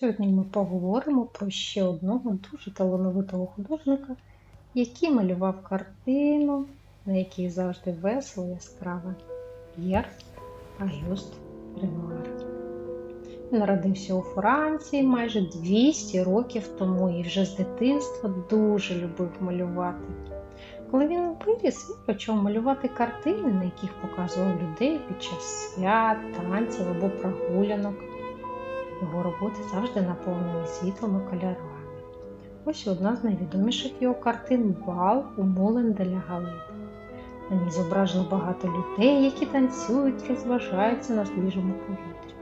Сьогодні ми поговоримо про ще одного дуже талановитого художника, який малював картину, на якій завжди весело і яскраво П'єр Агюст Ренуар. Він народився у Франції майже 200 років тому і вже з дитинства дуже любив малювати. Коли він виріс, він почав малювати картини, на яких показував людей під час свят, танців або прогулянок. Його роботи завжди наповнені світлом і кольорами. Ось одна з найвідоміших його картин Бал у Мулен де ля На ній зображено багато людей, які танцюють, розважаються на свіжому повітрі.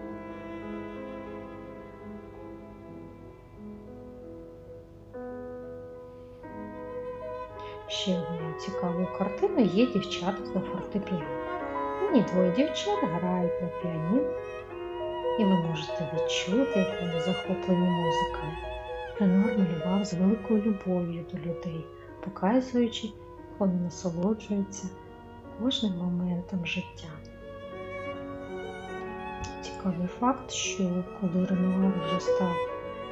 Ще однією цікавою картиною є дівчата за фортепіано. Ній двоє дівчат грають на піаніно, і ви можете відчути, як вони захоплені музикою. Ренуар малював з великою любов'ю до людей, показуючи, як вони насолоджуються кожним моментом життя. Цікавий факт, що коли Ренуар вже став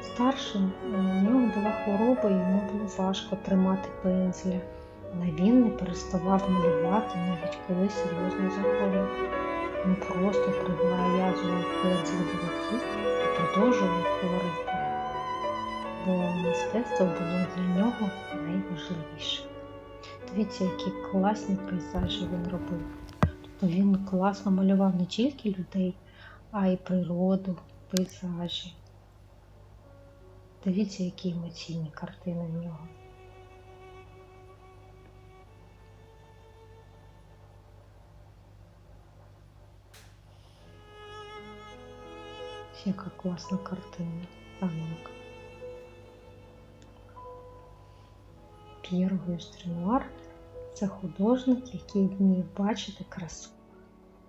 старшим, у нього була хвороба, і йому було важко тримати пензля. Але він не переставав малювати, навіть коли серйозно захворів. Він просто пензлі до руки і продовжував говорити. Бо мистецтво було для нього найважливіше. Дивіться, які класні пейзажі він робив. Тобто він класно малював не тільки людей, а й природу, пейзажі. Дивіться, які емоційні картини в нього. Яка класна картина. Ну-ка. П'єр Гюстренуар – це художник, який вмів бачити красу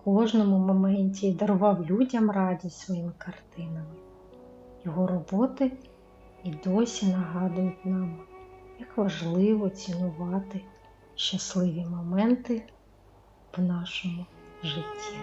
в кожному моменті дарував людям радість своїми картинами. Його роботи і досі нагадують нам, як важливо цінувати щасливі моменти в нашому житті.